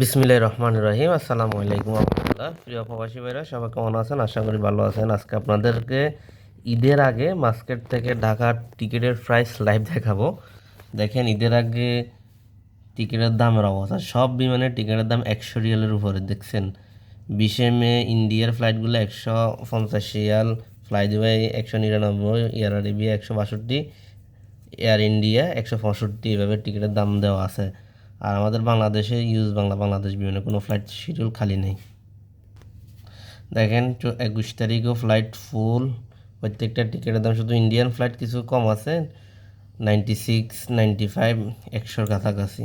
বিসমিল্লাহির রহমান রহিম। আসসালামু আলাইকুম রহমতুল্লাহ। প্রিয় প্রবাসী ভাইরা, সবাই কেমন আছেন? আশা করি ভালো আছেন। আজকে আপনাদেরকে ঈদের আগে মাস্কেট থেকে ঢাকার টিকিটের প্রাইস লাইভ দেখাবো। দেখেন, ঈদের আগে টিকিটের দামের অবস্থা। সব বিমানের টিকিটের দাম একশো রিয়ালের উপরে, দেখছেন? বিশে মে ইন্ডিয়ার ফ্লাইটগুলো একশো পঞ্চাশ রিয়াল, ফ্লাই দুবাই একশো নিরানব্বই, এয়ার আরেবিয়া একশো বাষট্টি, এয়ার ইন্ডিয়া একশো পঁয়ষট্টি, এভাবে টিকিটের দাম দেওয়া আছে। আর আমাদের বাংলাদেশে ইউজ বাংলা, বাংলাদেশ বিমানে কোনো ফ্লাইট শিডিউল খালি নেই। দেখেন একুশ তারিখও ফ্লাইট ফুল প্রত্যেকটা টিকিটের দাম শুধু ইন্ডিয়ান ফ্লাইট কিছু কম আছে নাইনটি সিক্স নাইনটি ফাইভ একশোর কাছাকাছি।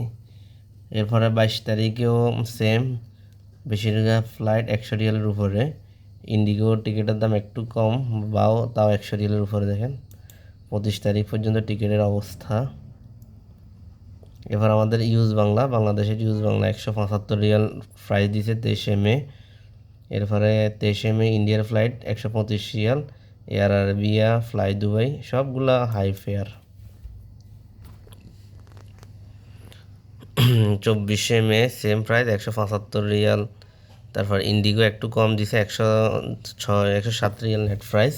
এরপরে বাইশ তারিখেও সেম বেশিরভাগ ফ্লাইট একশো রিয়ালের উপরে। ইন্ডিগো টিকিটের দাম একটু কম, বাও তাও একশো রিয়ালের উপরে দেখেন। পঁচিশ তারিখ পর্যন্ত টিকিটের অবস্থা। এবার আমাদের ইউজ বাংলা, বাংলাদেশের ইউজ বাংলা একশো পঁচাত্তর রিয়াল প্রাইস দিছে তেইশে মে। এরপরে তেইশে মে ইন্ডিয়ার ফ্লাইট একশো পঁচিশ riyal Air Arabia Fly Dubai সবগুলা হাই ফেয়ার চব্বিশে মে সেম প্রাইস একশো পঁচাত্তর রিয়াল, তারপর ইন্ডিগো একটু কম দিছে একশো ছয়, একশো সাত রিয়াল নেট প্রাইস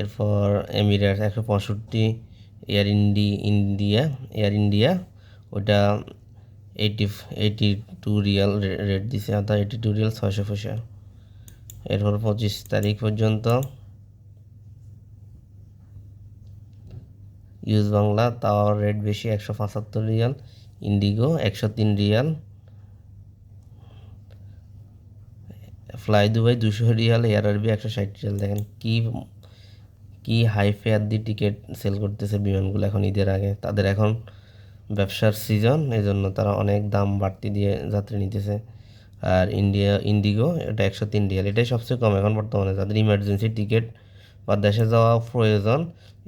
এরপর এমিরেটস একশো পঁয়ষট্টি Air Indi India Air India ওটা eighty eighty two riyal rate দিছে অর্থাৎ এইটি টু রিয়াল ছয়শো পয়সা। এরপর পঁচিশ তারিখ পর্যন্ত ইউজ বাংলা তাও রেট বেশি, একশো পঁচাত্তর রিয়াল ইন্ডিগো একশো তিন রিয়াল ফ্লাই দুবাই দুশো রিয়াল এয়ার আরবি একশো ষাট রিয়াল দেখেন কি কি হাই ফেয়ার দিয়ে টিকিট সেল করতেছে বিমানগুলো এখন ঈদের আগে। তাদের এখন ব্যবসার সিজন এই জন্য তারা অনেক দাম বাড়তি দিয়ে যাত্রী নিতেছে। আর ইন্ডিয়া ইন্ডিগো এটা একশো তিন রিয়াল এটাই সবচেয়ে কম এখন বর্তমানে। যাদের ইমার্জেন্সি টিকিট বা দেশে যাওয়া প্রয়োজন,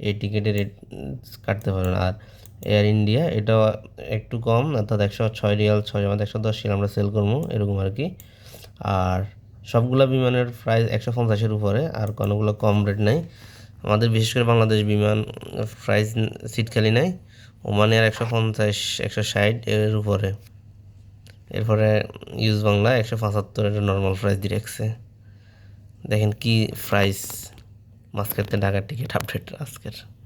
এই টিকিটের রেট কাটতে পারেন আর এয়ার ইন্ডিয়া এটাও একটু কম, অর্থাৎ একশো ছয় রিয়াল ছয় আমাদের একশো দশ রিয়াল আমরা সেল করব, এরকম আর কি। আর সবগুলো বিমানের প্রাইস একশো পঞ্চাশের উপরে, আর কোনোগুলো কম রেট নেই। আমাদের বিশেষ করে বাংলাদেশ বিমান প্রাইস সিট খালি নেই। ওমানে আর একশো পঞ্চাশ, একশো ষাট এর উপরে। এরপরে ইউজ বাংলা একশো পঁচাত্তর এটা নর্মাল প্রাইস দিয়ে রাখছে। দেখেন কী প্রাইস মাঝখানে ঢাকার টিকিট আপডেট আজকের।